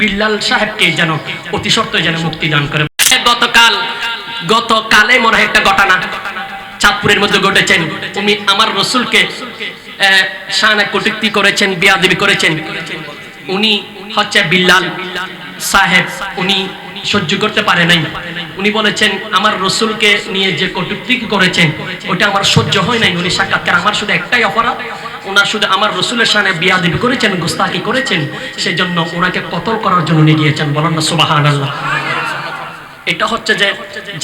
বিল্লাল সাহেবকে যেন অতি সত্ত্বই যেন মুক্তি দান করে। গতকাল, গতকালে মনে হয় একটা ঘটনা চাঁদপুরের মধ্যে ঘটেছেন। উনি আমার রসুলকে শাহানা কটুক্তি করেছেন, বিয়াদেবী করেছেন। উনি হচ্ছে বিল্লাল সাহেব। উনি সহ্য করতে পারে নাই। উনি বলেছেন, আমার রসুলকে নিয়ে যে কটুক্তি করেছেন, ওটা আমার সহ্য হয় নাই। উনি সাক্ষাৎকার আমার শুধু একটাই অপরাধ। ওনার শুধু আমার রসুলের সামনে বিয়া দেবী করেছেন গুস্তাকি করেছেন সেই জন্য ওনাকে কতল করার জন্য নিয়ে গিয়েছেন, বলেন না সুবাহান আল্লাহ এটা হচ্ছে যে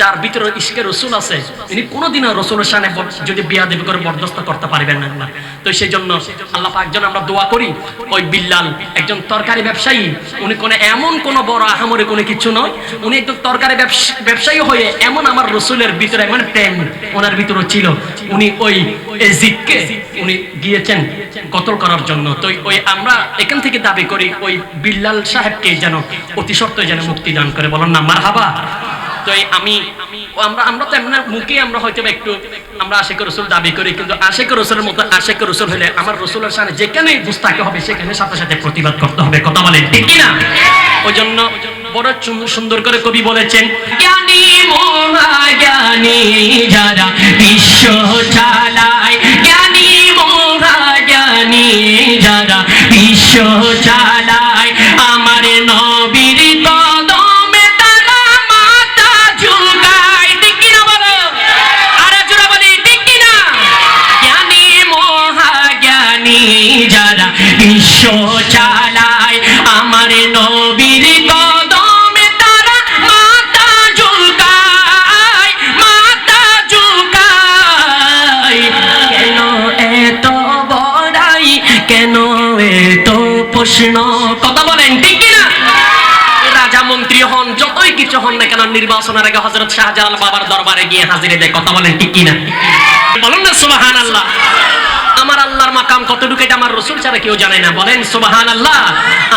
যার ভিতরে ইস্কের রসুল আছে তিনি কোনোদিনও রসুলের সামনে যদি বিয়া দেবী করে বরদস্ত করতে পারবেন না। তো সেই জন্য আল্লাহ একজন আমরা দোয়া করি, ওই বিল্লাল একজন তরকারি ব্যবসায়ী, উনি কোনো এমন কোন বড় আহামরি কোনো কিছু নয়, উনি একজন তরকারি ব্যবসায়ী হয়ে এমন আমার রসুলের ভিতরে এমন প্রেম ওনার ভিতরে ছিল। উনি ওই এজিদকে উনি গিয়েছেন কতল করার জন্য। তো ওই আমরা এখান থেকে দাবি করি, ওই বিল্লাল সাহেবকে যেন যেন মুক্তি দান করে। বলেন না তো আমি আমরা আমরা তো এমন মুখে আমরা হয়তো একটু আমরা আশেক রসুল দাবি করি, কিন্তু আশেক রসুলের মতো আশেক রসুল হলে আমার রসুলের সামনে যেখানে বুঝতে হবে, সেখানে সাথে সাথে প্রতিবাদ করতে হবে। কথা বলেন, ঠিক না ওই জন্য বড় সুন্দর করে কবি বলেছেন, জ্ঞানী মহাজ্ঞানী যারা বিশ্ব চালায় আমার নবীর কদমে তারা মাথা ঝুঁকায় ঠিক কি না বলো? আর জোড়া বলি, ঠিক কি না জ্ঞানী, মহাজ্ঞানী যারা বিশ্ব চালায়, আমার নবীর কথা বলেন ঠিক কি না রাজা মন্ত্রী হন, যতই কিছু হন না কেন, নির্বাচনের আগে হজরত শাহজালাল বাবার দরবারে গিয়ে হাজিরে দেয় কথা বলেন ঠিক কিনা? বলুন না সুবাহান আল্লাহ আমার আল্লাহর মাকাম কতটুকু এটা আমার রসুল ছাড়া কেউ জানে না। বলেন সুবাহান আল্লাহ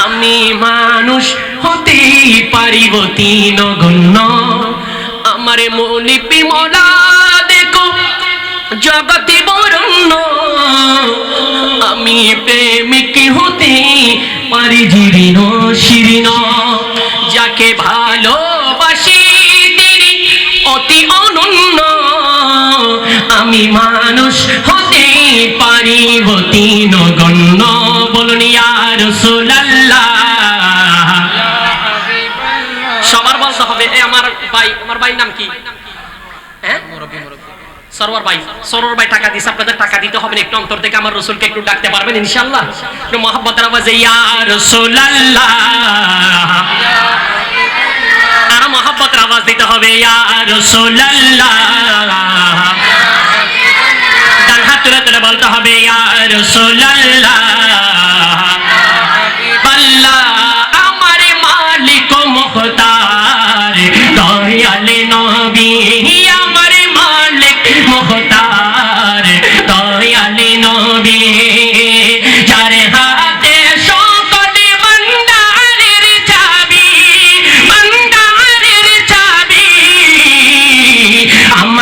আমি মানুষ হতেই পারিব তিন গণ্য আমারে মলিপি মোলা দেখো, জগতি বরণ্য আমি প্রেমিক হতে পারি জীর্ণ শীর্ণ, যাকে ভালোবাসি তিনি অতি অনন্য। আমি মানুষ হতে পারিব তিন গণ্য, বলুন ইয়ার সবার বলতে হবে আমার ভাই আমার ভাই নাম কি? হ্যাঁ? সরোয়ার ভাই সরোয়ার ভাই টাকা দিছে, আপনাদের টাকা দিতে হবে একটু অন্তর থেকে আমার রসুলকে একটু ডাকতে পারবেন, ইনশাআল্লাহ। একটু মহাব্বতের আওয়াজে, ইয়া রাসূলুল্লাহ। আরও মহাব্বতের আওয়াজ দিতে হবে, ইয়া রাসূলুল্লাহ। ডান হাত তুলে তুলে বলতে হবে, ইয়া রাসূলুল্লাহ।